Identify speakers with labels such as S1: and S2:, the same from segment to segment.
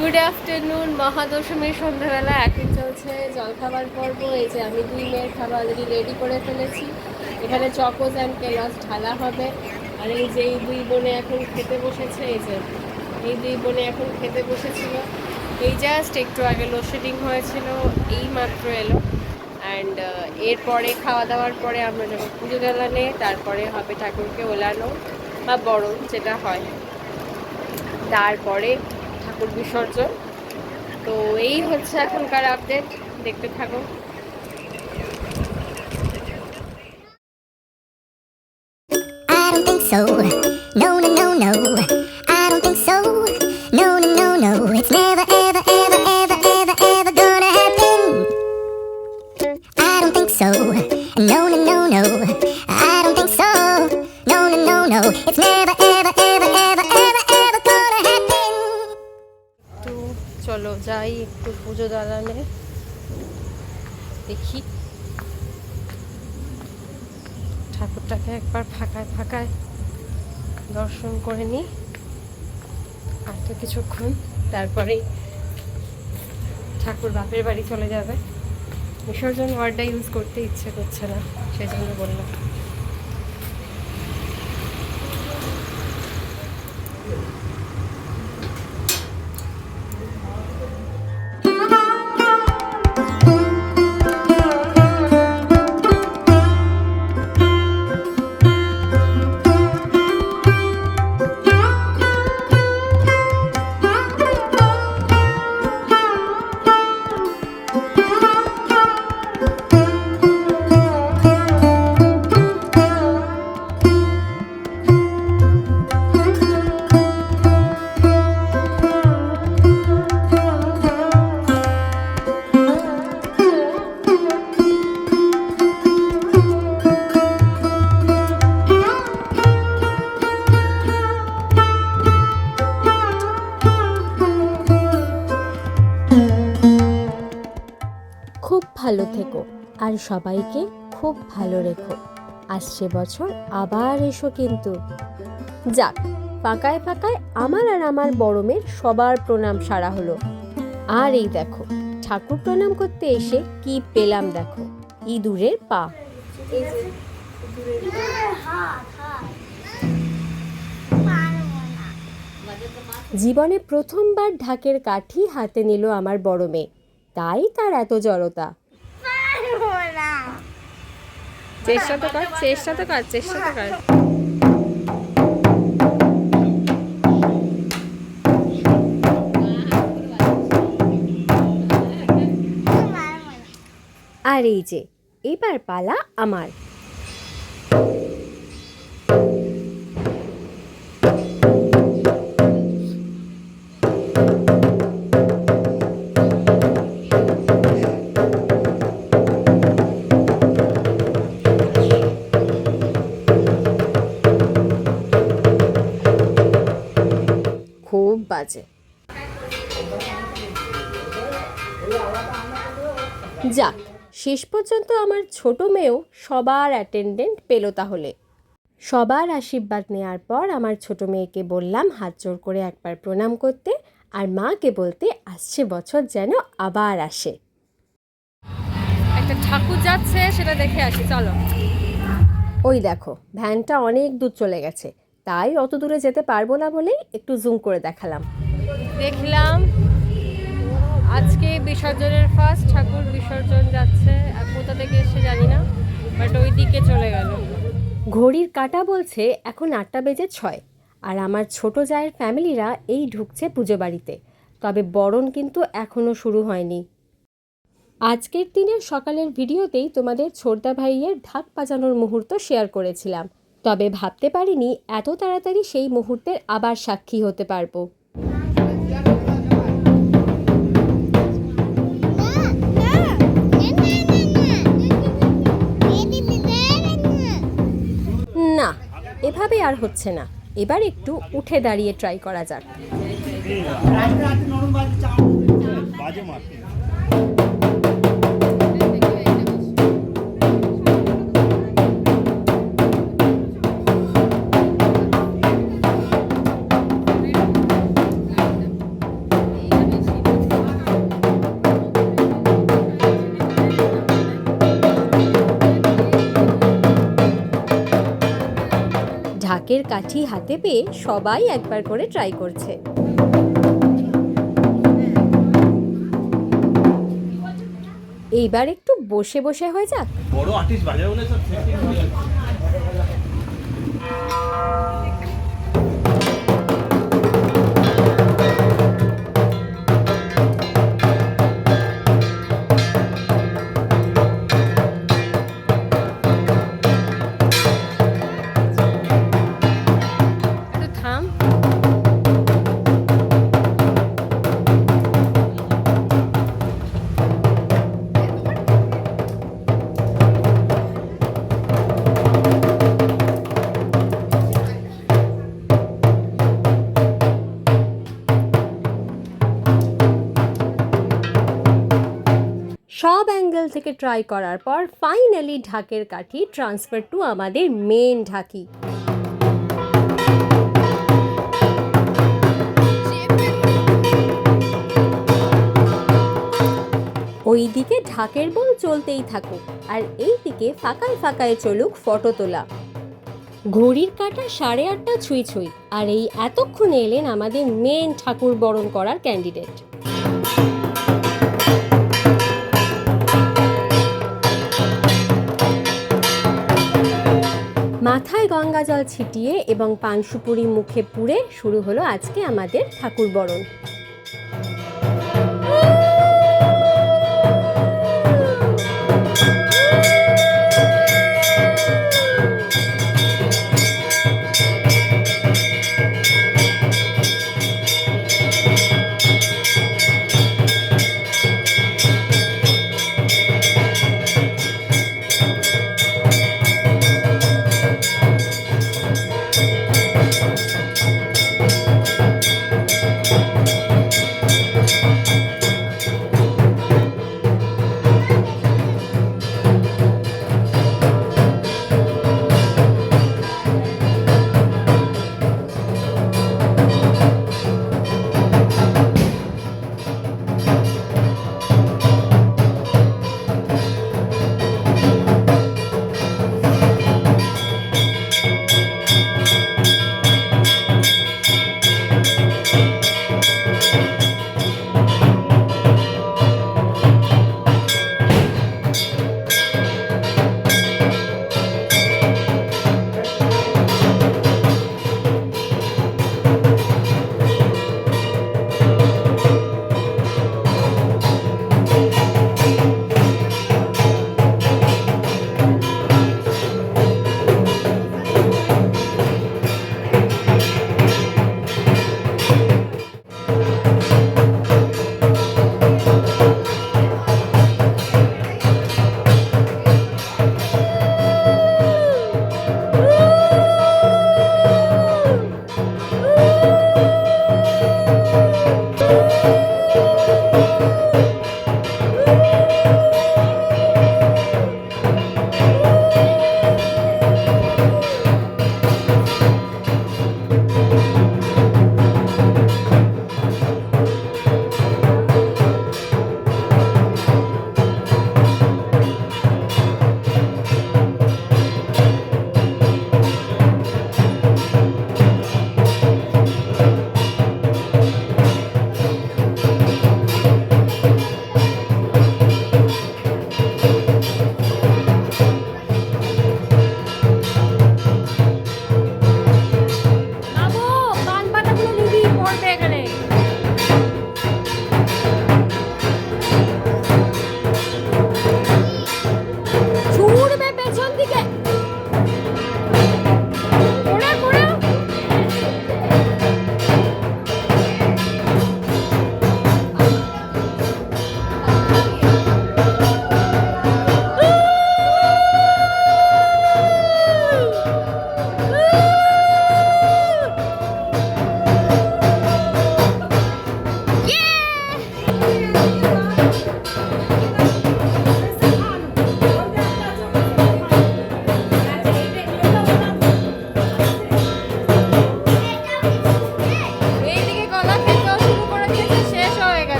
S1: Good afternoon মহাদশমীর সন্ধ্যাবেলা এখন চলছে জলখাবার পর্ব। এই যে আমি দুই মেয়ের খাবার অলরেডি রেডি করে ফেলেছি। এখানে চকোজ অ্যান্ড কেলাস ঢালা হবে। আর এই যে এই দুই বোনে এখন খেতে বসেছে, এই যে এই দুই বোনে এখন খেতে বসেছিল। এই জাস্ট একটু আগে লোডশেডিং হয়েছিল, এই মাত্র এলো। অ্যান্ড এরপরে খাওয়া দাওয়ার পরে আমরা যাব পুজো জ্বালানে তারপরে হবে ঠাকুরকে ওলানো বা বরণ, যেটা হয়। তারপরে ঠাকুর বিসর্জন তো এই হচ্ছে এখনকার আপডেট দেখতে থাকো
S2: so. No, no, no, no.
S1: একটু পুজো দালানে। দেখি। ঠাকুরটাকে একবার ফাঁকায় ফাঁকায় দর্শন করে নিই। আর তো কিছুক্ষণ, তারপরেই ঠাকুর বাপের বাড়ি চলে যাবে। বিসর্জন ওয়ার্ডটা ইউজ করতে ইচ্ছে করছে না সেই জন্য বললাম।
S3: খুব ভালো থেকো আর সবাইকে খুব ভালো রেখো। আসছে বছর আবার এসো কিন্তু। যাক পাকায় পাকায় আমার আর আমার বড় মেয়ের সবার প্রণাম সারা হলো। আর এই দেখো, ঠাকুর প্রণাম করতে এসে কি পেলাম দেখো, ইঁদুরের পা। জীবনে প্রথমবার ঢাকের কাঠি হাতে নিল আমার বড় মেয়ে, তাই তার এত জড়তা।
S1: চেষ্টা তো কর, চেষ্টা তো কর, চেষ্টা তো কর।
S3: আর এই যে, এবার পালা আমার। বাজে। যাক শেষ পর্যন্ত আমার ছোট মেয়েও সবার অ্যাটেন্ডেন্ট পেল তাহলে। সবার আশীর্বাদ নেওয়ার পর আমার ছোট মেয়েকে বললাম হাত জোর করে একবার প্রণাম করতে আর মাকে বলতে আসছে বছর যেন আবার আসে।
S1: একটা ঠাকুর যাচ্ছে সেটা দেখে আসি চলো।
S3: ওই দেখো ভ্যানটা অনেক দূর চলে গেছে। তাই অত দূরে যেতে পারব না বলেই একটু জুম করে দেখালাম।
S1: দেখলাম আজকে বিসর্জনের ফার্স্ট ঠাকুর বিসর্জন যাচ্ছে আর কোথা থেকে এসে জানি না বাট ওই দিকে চলে গেল।
S3: ঘড়ির কাটা বলছে এখন আটটা বেজে ছয় আর আমার ছোট জায়ের ফ্যামিলিরা এই ঢুকছে পুজো বাড়িতে তবে বরণ কিন্তু এখনও শুরু হয়নি। আজকের দিনের সকালের ভিডিওতেই তোমাদের ছোটদা ভাইয়ের ঢাক বাজানোর মুহূর্ত শেয়ার করেছিলাম। তবে ভাবতে পারিনি এত তাড়াতাড়ি সেই মুহূর্তের আবার সাক্ষী হতে পারব। না, এভাবে আর হচ্ছে না। এবার একটু উঠে দাঁড়িয়ে ট্রাই করা যাক। ঢাকের কাঠি হাতে পেয়ে সবাই একবার করে ট্রাই করছে। এইবার একটু বসে বসে হয়ে যাক।
S4: বড় আর্টিস্ট
S3: থেকে ট্রাই করার পর ফাইনালি ঢাকের কাঠি ট্রান্সফার টু আমাদের মেন ঢাকি। ওইদিকে ঢাকের বল চলতেই থাকুক, আর এই দিকে ফাঁকায় ফাঁকায় চলুক ফটো তোলা। ঘড়ির কাটা সাড়ে আটটা ছুঁই ছুঁই, আর এই এতক্ষণে এলেন আমাদের মেন ঠাকুর বরণ করার ক্যান্ডিডেট মাথায় গঙ্গা জল ছিটিয়ে এবং পানসুপুরি মুখে পুড়ে শুরু হলো আজকে আমাদের ঠাকুর বরণ।
S1: বলবে এখানে?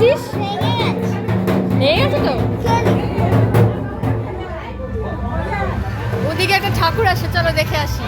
S1: গেছিস গেছে তো? ওদিকে একটা ঠাকুর আসে চলো দেখে আসি।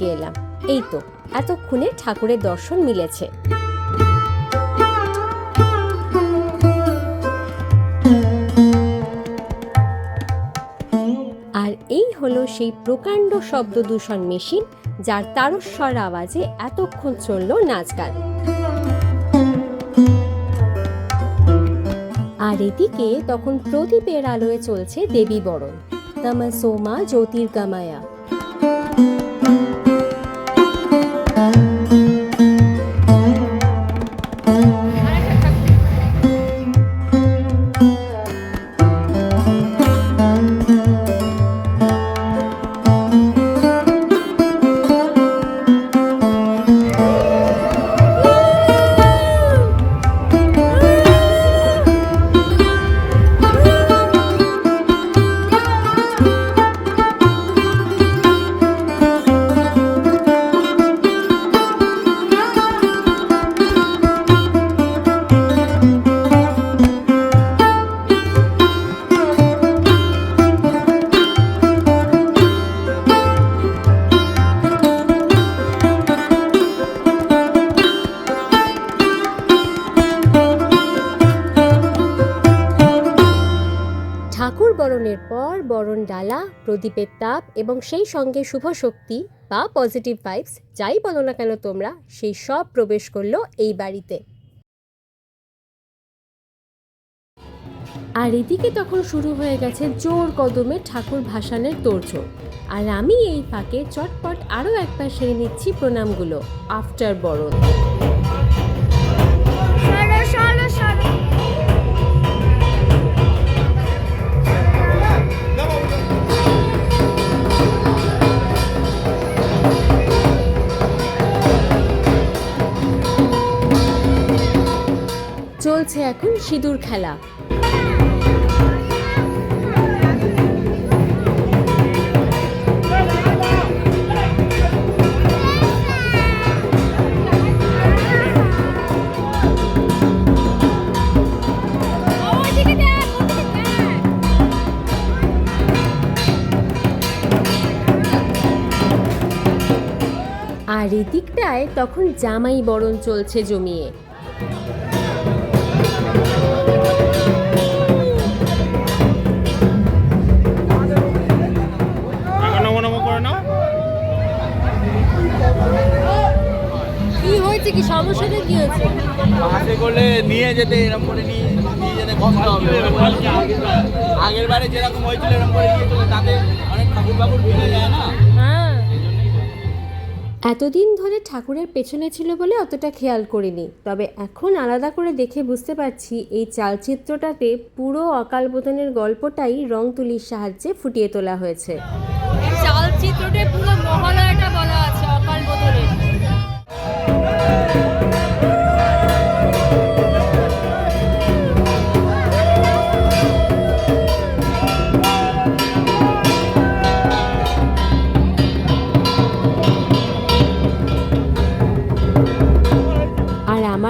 S1: এদিকে
S3: এলাম। এই তো, এতক্ষণে ঠাকুরের দর্শন মিলেছে। আর এই হলো সেই প্রকাণ্ড শব্দ দূষণ মেশিন, যার তারস্বর আওয়াজে এতক্ষণ চলল নাচ গান আর এদিকে তখন প্রদীপের আলোয় চলছে দেবী বরণ। তমসোমা জ্যোতির্গমায়া। প্রদীপের তাপ এবং সেই সঙ্গে শুভ শক্তি বা পজিটিভ ভাইবস যাই বলো না কেন তোমরা, সেই সব প্রবেশ করল এই বাড়িতে। আর এদিকে তখন শুরু হয়ে গেছে জোর কদমে ঠাকুর ভাসানের তোড়জোড়। আর আমি এই ফাঁকে চটপট আরও একবার সেরে নিচ্ছি প্রণামগুলো আফটার বরণ। চলছে এখন সিঁদুর খেলা। আর এদিকটায় তখন জামাই বরণ চলছে জমিয়ে।
S1: কি হয়েছে কি? সমস্যাটা কি হয়েছে?
S5: হাতে করলে নিয়ে যেতে এরকম করে নিয়ে নিয়ে যেতে কষ্ট হবে। আগের বারে যেরকম হয়েছিল এরকম করে নিয়ে চলে তাতে
S3: এতদিন ধরে ঠাকুরের পেছনে ছিল বলে অতটা খেয়াল করিনি, তবে এখন আলাদা করে দেখে বুঝতে পারছি এই চালচিত্রটাতে পুরো অকাল বোধনের গল্পটাই রং তুলির সাহায্যে ফুটিয়ে তোলা হয়েছে।
S1: চালচিত্রটা পুরো বলা আছে অকাল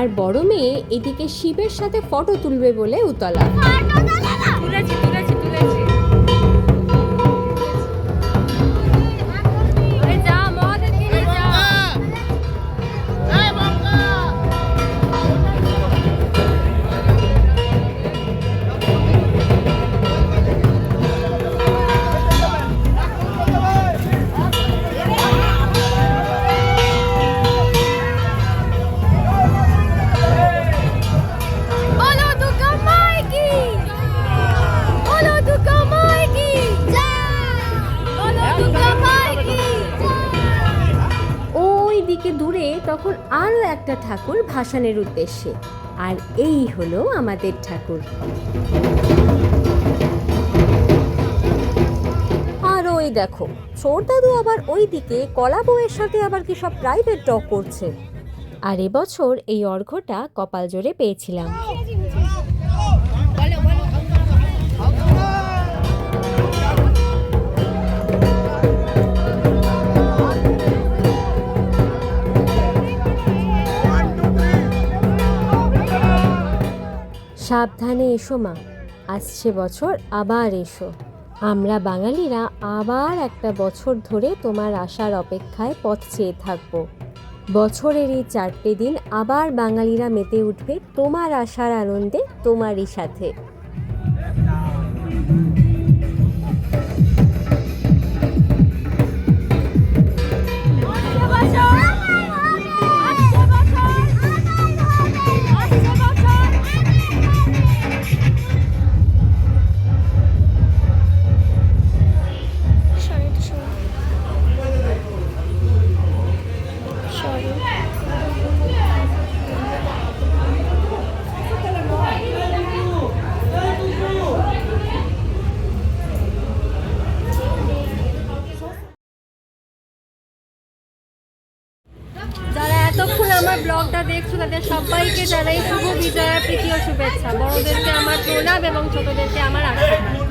S3: আমার বড় মেয়ে এদিকে শিবের সাথে ফটো তুলবে বলে উতলা। ভাসানের উদ্দেশ্যে। আর এই হলো আমাদের ঠাকুর। আর ওই দেখো দাদু আবার ওই দিকে কলা বউয়ের সাথে আবার কি সব প্রাইভেট টক করছে? আর এবছর এই অর্ঘ্যটা কপাল জোরে পেয়েছিলাম। সাবধানে এসো, মা। আসছে বছর, আবার এসো। আমরা বাঙালিরা আবার একটা বছর ধরে তোমার আসার অপেক্ষায় পথ চেয়ে থাকব। বছরের এই চারটে দিন আবার বাঙালিরা মেতে উঠবে তোমার আসার আনন্দে, তোমারই সাথে।
S1: ব্লগটা দেখছ, তাদের সবাইকে জানাই শুভ বিজয়া, প্রীতি ও শুভেচ্ছা। বড়দেরকে আমার প্রণাম এবং ছোটদেরকে আমার আশীর্বাদ।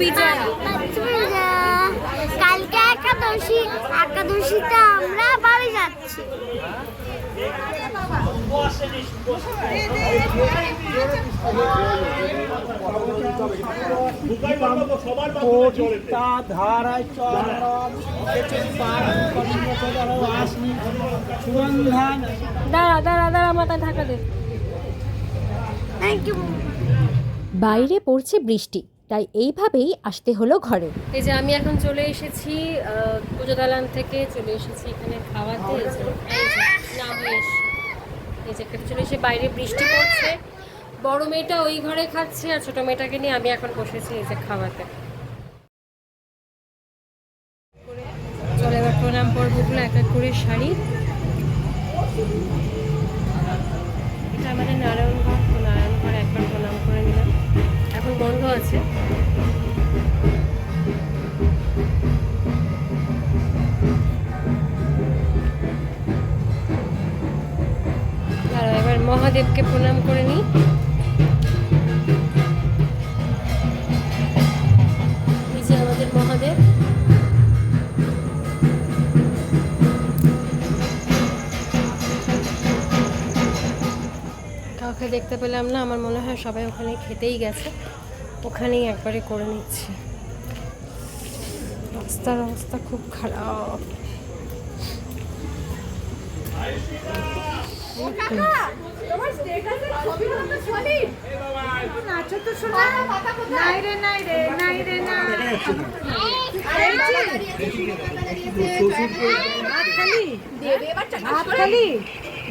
S1: বিজয়া
S6: কালকে একাদশী একাদশীতে আমরা বাড়ি যাচ্ছি।
S5: ধারায় চরণ আসনি সুগন্ধান
S1: দাঁড়া দাঁড়া দাঁড়া মাথা ঢাকা দে।
S6: থ্যাংক ইউ
S3: বাইরে পড়ছে বৃষ্টি। তাই এইভাবেই আসতে হলো ঘরে।
S1: এই যে আমি এখন চলে এসেছি পুজো দালান থেকে চলে এসেছি এখানে খাওয়াতে। এই যে চলে এসে বাইরে বৃষ্টি পড়ছে। বড় মেয়েটা ওই ঘরে খাচ্ছে আর ছোট মেয়েটাকে নিয়ে আমি এখন বসেছি এই যে খাওয়াতে। চলে এবার প্রণাম পর্বগুলো এক এক করে শাড়ি। এটা আমাদের নারায়ণ বন্ধ আছে। এবার মহাদেবকে প্রণাম করে নিই। দেখতে পেলাম না, আমার মনে হয় সবাই ওখানে খেতেই গেছে। ওখানেই একবারে করে নিচ্ছি। রাস্তার অবস্থা খুব খারাপ।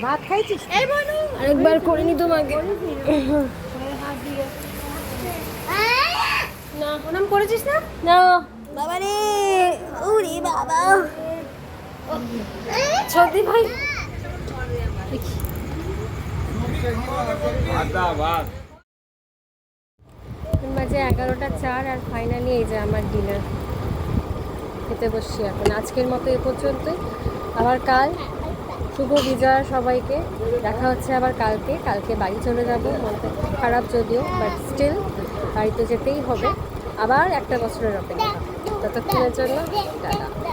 S1: ভাত খাইছিস? আরেকবার করে নি তোমাকে। না। প্রণাম করেছিস না? না। বাবা রে ওরে বাবা। সর্দি ভাই। বাজে এগারোটা চার আর ফাইনালি এই যে আমার ডিনার খেতে বসছি এখন। আজকের মতো এ পর্যন্তই আবার কাল। শুভ বিজয়া সবাইকে। দেখা হচ্ছে আবার কালকে। কালকে বাড়ি চলে যাব। মনটা খুব খারাপ যদিও বাট স্টিল বাড়িতে যেতেই হবে। আবার একটা বছরের অপেক্ষা। ততক্ষণের জন্য টাটা।